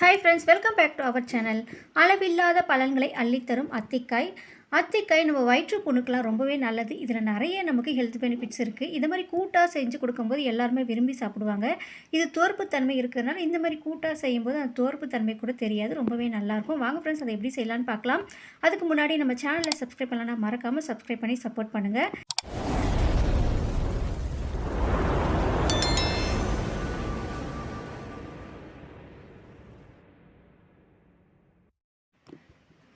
Hi friends welcome back to our channel அளவில்லாத பலன்களை அள்ளித்தரும் அத்திக்காய். அத்திக்காய் நம்ம வயிற்று புண்ணுக்கெலாம் ரொம்பவே நல்லது. இதில் நிறைய நமக்கு ஹெல்த் பெனிஃபிட்ஸ் இருக்குது இந்த மாதிரி கூட்டாக செஞ்சு கொடுக்கும்போது எல்லாருமே விரும்பி சாப்பிடுவாங்க. இது தோற்புத்தன்மை இருக்கிறதுனால இந்த மாதிரி கூட்டாக செய்யும்போது அந்த தோற்புத்தன்மை கூட தெரியாது. ரொம்பவே நல்லாயிருக்கும். வாங்க ஃப்ரெண்ட்ஸ் அதை எப்படி செய்யலான்னு பார்க்கலாம். அதுக்கு முன்னாடி நம்ம சேனலை சப்ஸ்கிரைப் பண்ணலாம் மறக்காமல் சப்ஸ்கிரைப் பண்ணி சப்போர்ட் பண்ணுங்கள்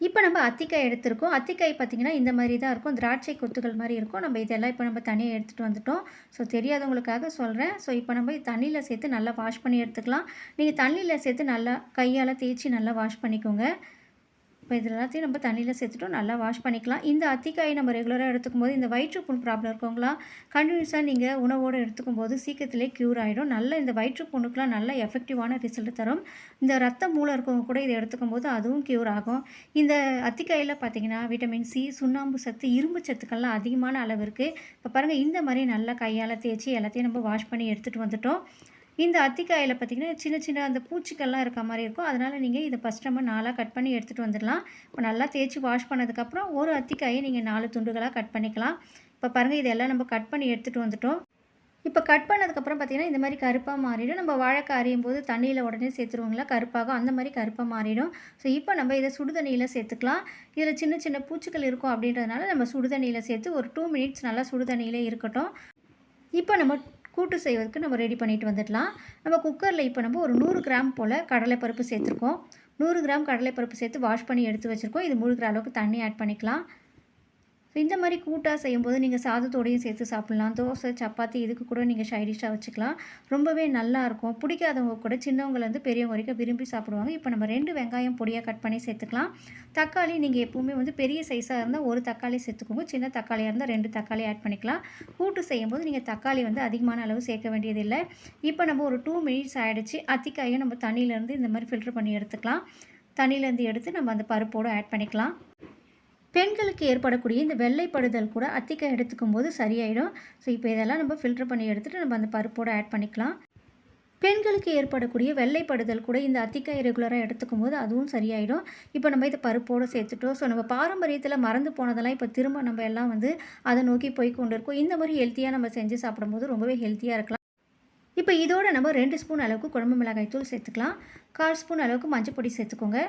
இப்போ நம்ம அத்திக்காய் எடுத்திருக்கோம். அத்திக்காய் பார்த்திங்கன்னா இந்த மாதிரி தான் இருக்கும். திராட்சை கொத்துகள் மாதிரி இருக்கும். நம்ம இதெல்லாம் இப்போ நம்ம தனியாக எடுத்துகிட்டு வந்துட்டோம். ஸோ தெரியாதவங்களுக்காக சொல்கிறேன் ஸோ இப்போ நம்ம தண்ணியில் சேர்த்து நல்லா வாஷ் பண்ணி எடுத்துக்கலாம். நீங்கள் தண்ணியில் சேர்த்து நல்லா கையால் தேய்ச்சி நல்லா வாஷ் பண்ணிக்கோங்க. இப்போ இது எல்லாத்தையும் நம்ம தண்ணியில் சேர்த்துட்டோம் நல்லா வாஷ் பண்ணிக்கலாம். இந்த அத்திக்காயை நம்ம ரெகுலராக எடுத்துக்கும் போது இந்த வயிற்றுப்புண் ப்ராப்ளம் இருக்கவங்களாம் கண்டினியூஸாக நீங்கள் உணவோடு எடுத்துக்கும் போது சீக்கிரத்திலே க்யூர் ஆகிடும் நல்ல இந்த வயிற்றுப்புண்ணுக்கெலாம் நல்ல எஃபெக்டிவான ரிசல்ட் தரும். இந்த ரத்த மூலம் இருக்கவங்க கூட இதை எடுத்துக்கும் போது அதுவும் க்யூர் ஆகும். இந்த அத்திக்காயில் பார்த்தீங்கன்னா விட்டமின் சி சுண்ணாம்பு சத்து இரும்பு சத்துக்கள்லாம் அதிகமான அளவு இருக்குது இப்போ பாருங்கள் இந்த மாதிரி நல்லா கையால் தேய்ச்சி எல்லாத்தையும் நம்ம வாஷ் பண்ணி எடுத்துகிட்டு வந்துட்டோம். இந்த அத்திக்காயில் பார்த்திங்கன்னா சின்ன சின்ன அந்த பூச்சிக்கள்லாம் இருக்க மாதிரி இருக்கும். அதனால் நீங்கள் இதை ஃபஸ்ட் நம்ம நாளாக கட் பண்ணி எடுத்துகிட்டு வந்துடலாம். இப்போ நல்லா தேய்ச்சி வாஷ் பண்ணதுக்கப்புறம் ஒரு அத்திக்காயை நீங்கள் நாலு துண்டுகளாக கட் பண்ணிக்கலாம். இப்போ பாருங்கள் இதெல்லாம் நம்ம கட் பண்ணி எடுத்துகிட்டு வந்துட்டோம். இப்போ கட் பண்ணதுக்கப்புறம் பார்த்திங்கன்னா இந்த மாதிரி கருப்பாக மாறிடும். நம்ம வாழைக்காய் அரியும் போது தண்ணியில் உடனே சேர்த்துருவோங்களா? கருப்பாகும். அந்த மாதிரி கருப்பாக மாறிடும். ஸோ இப்போ நம்ம இதை சுடுதண்ணியில் சேர்த்துக்கலாம். இதில் சின்ன சின்ன பூச்சிகள் இருக்கும் அப்படின்றதுனால நம்ம சுடுதண்ணியில் சேர்த்து ஒரு டூ மினிட்ஸ் நல்லா சுடுதண்ணியில் இருக்கட்டும். இப்போ நம்ம கூட்டு செய்வதற்கு நம்ம ரெடி பண்ணிட்டு வந்துடலாம். நம்ம குக்கரில் இப்போ நம்ம ஒரு நூறு கிராம் போல் கடலைப்பருப்பு சேர்த்துருக்கோம். நூறு கிராம் கடலைப்பருப்பு சேர்த்து வாஷ் பண்ணி எடுத்து வச்சுருக்கோம். இது முழுகிற அளவுக்கு தண்ணி ஆட் பண்ணிக்கலாம். ஸோ இந்த மாதிரி கூட்டாக செய்யும்போது நீங்கள் சாதத்தோடையும் சேர்த்து சாப்பிட்லாம். தோசை சப்பாத்தி இதுக்கு கூட நீங்கள் சைடிஷாக வச்சுக்கலாம். ரொம்பவே நல்லாயிருக்கும் பிடிக்காதவங்க கூட சின்னவங்கலேருந்து பெரியவங்க வரைக்கும் விரும்பி சாப்பிடுவாங்க. இப்போ நம்ம ரெண்டு வெங்காயம் பொடியாக கட் பண்ணி சேர்த்துக்கலாம். தக்காளி நீங்கள் எப்போவுமே வந்து பெரிய சைஸாக இருந்தால் ஒரு தக்காளி சேர்த்துக்கோங்க. சின்ன தக்காளியாக இருந்தால் ரெண்டு தக்காளி ஆட் பண்ணிக்கலாம். கூட்டு செய்யும்போது நீங்கள் தக்காளி வந்து அதிகமான அளவு சேர்க்க வேண்டியதில்லை. இப்போ நம்ம ஒரு டூ மினிட்ஸ் ஆகிடுச்சு அத்திக்காயும் நம்ம தண்ணியிலேருந்து இந்த மாதிரி ஃபில்டர் பண்ணி எடுத்துக்கலாம். தண்ணியிலேருந்து எடுத்து நம்ம அந்த பருப்போடு ஆட் பண்ணிக்கலாம். பெண்களுக்கு ஏற்படக்கூடிய இந்த வெள்ளைப்படுதல் கூட அத்திக்காய் எடுத்துக்கும் போது சரியாயிடும். ஸோ இப்போ இதெல்லாம் நம்ம ஃபில்டர் பண்ணி எடுத்துகிட்டு நம்ம அந்த பருப்போடு ஆட் பண்ணிக்கலாம். பெண்களுக்கு ஏற்படக்கூடிய வெள்ளைப்படுதல் கூட இந்த அத்திக்காய் ரெகுலராக எடுத்துக்கும் போது அதுவும் சரியாயிடும். இப்போ நம்ம இதை பருப்போடு சேர்த்துட்டோம். ஸோ நம்ம பாரம்பரியத்தில் மறந்து போனதெல்லாம் இப்போ திரும்ப நம்ம எல்லாம் வந்து அதை நோக்கி போய் கொண்டு இருக்கோம் இந்த மாதிரி ஹெல்த்தியாக நம்ம செஞ்சு சாப்பிடும்போது ரொம்பவே ஹெல்த்தியாக இருக்கலாம். இப்போ இதோட நம்ம ரெண்டு ஸ்பூன் அளவுக்கு குழம்பு மிளகாய் தூள் சேர்த்துக்கலாம். கால் ஸ்பூன் அளவுக்கு மஞ்சள் பொடி சேர்த்துக்கோங்க.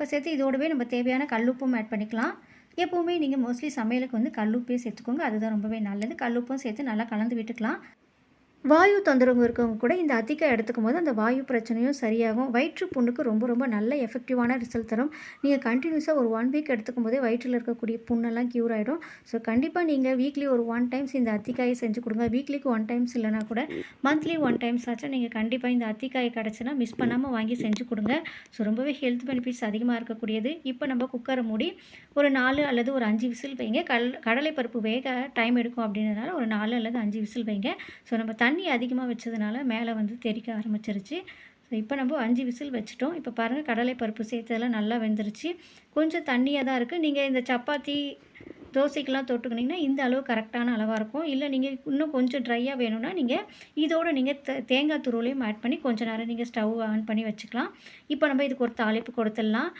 இப்போ சேர்த்து இதோடவே நம்ம தேவையான கல்லுப்பும் ஆட் பண்ணிக்கலாம். எப்போவுமே நீங்கள் மோஸ்ட்லி சமையலுக்கு வந்து கல்லுப்பே சேர்த்துக்கோங்க. அதுதான் ரொம்பவே நல்லது. கல்லுப்பும் சேர்த்து நல்லா கலந்து விட்டுக்கலாம். வாயு தொந்தரவு இருக்கவங்க கூட இந்த அத்திக்காய் எடுத்துக்கும் போது அந்த வாயு பிரச்சனையும் சரியாகும். வயிற்று புண்ணுக்கு ரொம்ப ரொம்ப நல்ல எஃபெக்டிவான ரிசல்ட் தரும். நீங்கள் கண்டினியூஸாக ஒரு ஒன் வீக் எடுத்துக்கும் போதே வயிற்றில் இருக்கக்கூடிய புண்ணெல்லாம் க்யூர் ஆகிடும் ஸோ கண்டிப்பாக நீங்கள் வீக்லி ஒரு ஒன் டைம்ஸ் இந்த அத்திக்காயை செஞ்சு கொடுங்க. வீக்லிக்கு ஒன் டைம்ஸ் இல்லைனா கூட மந்த்லி ஒன் டைம்ஸ் ஆச்சும் நீங்கள் கண்டிப்பாக இந்த அத்திக்காயை கிடச்சுன்னா மிஸ் பண்ணாமல் வாங்கி செஞ்சு கொடுங்க. ஸோ ரொம்பவே ஹெல்த் பெனிஃபிட்ஸ் அதிகமாக இருக்கக்கூடியது. இப்போ நம்ம குக்கரை மூடி ஒரு நாலு அல்லது ஒரு அஞ்சு விசில் வைங்க. கல் கடலை பருப்பு வேக டைம் எடுக்கும் அப்படின்றதுனால ஒரு நாலு அல்லது அஞ்சு விசில் வைங்க. ஸோ நம்ம தண்ணி அதிகமாக வச்சதுனால மேலே வந்து தெறிக்க ஆரம்பிச்சிருச்சு. ஸோ இப்போ நம்ம அஞ்சு விசில் வச்சுட்டோம். இப்போ பாருங்கள் கடலை பருப்பு சேர்த்ததெல்லாம் நல்லா வெந்துருச்சு. கொஞ்சம் தண்ணியாக தான் இருக்குது நீங்கள் இந்த சப்பாத்தி தோசைக்கெலாம் தொட்டுக்கினீங்கன்னா இந்த அளவு கரெக்டான அளவாக இருக்கும். இல்லை நீங்கள் இன்னும் கொஞ்சம் ட்ரையாக வேணும்னா நீங்கள் இதோடு நீங்கள் தேங்காய் துருவலையும் ஆட் பண்ணி கொஞ்சம் நேரம் நீங்கள் ஸ்டவ் ஆன் பண்ணி வச்சுக்கலாம். இப்போ நம்ம இதுக்கு ஒரு தாளிப்பு கொடுத்துடலாம்.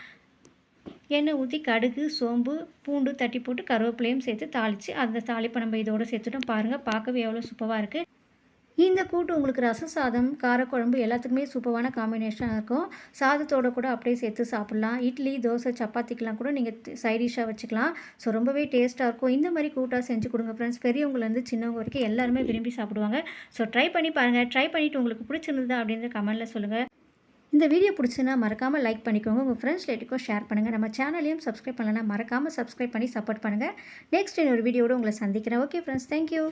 எண்ணெய் ஊற்றி கடுகு சோம்பு பூண்டு தட்டி போட்டு கருவேப்பிலையும் சேர்த்து தாளித்து அந்த தாளிப்பை நம்ம இதோடு சேர்த்துட்டோம். பாருங்கள் பார்க்கவே எவ்வளோ சூப்பராக இருக்குது இந்த கூட்டு உங்களுக்கு ரசம் சாதம் காரக்குழம்பு எல்லாத்துக்குமே சூப்பரான காம்பினேஷனாக இருக்கும். சாதத்தோடு கூட அப்படியே சேர்த்து சாப்பிட்லாம். இட்லி தோசை சப்பாத்திக்கெலாம் கூட நீங்கள் சைடிஷாக வச்சுக்கலாம். ஸோ ரொம்பவே டேஸ்ட்டாக இருக்கும். இந்த மாதிரி கூட்டாக செஞ்சு கொடுங்க ஃப்ரெண்ட்ஸ் பெரியவங்கலேருந்து சின்னவங்க வரைக்கும் எல்லாருமே விரும்பி சாப்பிடுவாங்க. ஸோ ட்ரை பண்ணி பாருங்கள் ட்ரை பண்ணிவிட்டு உங்களுக்கு பிடிச்சிருந்ததா அப்படின்ற கமெண்ட்டில் சொல்லுங்கள் இந்த வீடியோ பிடிச்சுன்னா மறக்காமல் லைக் பண்ணிக்கோங்க. உங்கள் ஃப்ரெண்ட்ஸ் லேட்டுக்கும் ஷேர் பண்ணுங்கள் நம்ம சேனலையும் சப்ஸ்கிரைப் பண்ணலன்னா மறக்காமல் சப்ஸ்கிரைப் பண்ணி சப்போர்ட் பண்ணுங்கள் நெக்ஸ்ட் இன்னொரு வீடியோட உங்களை சந்திக்கிறேன். Okay friends thank you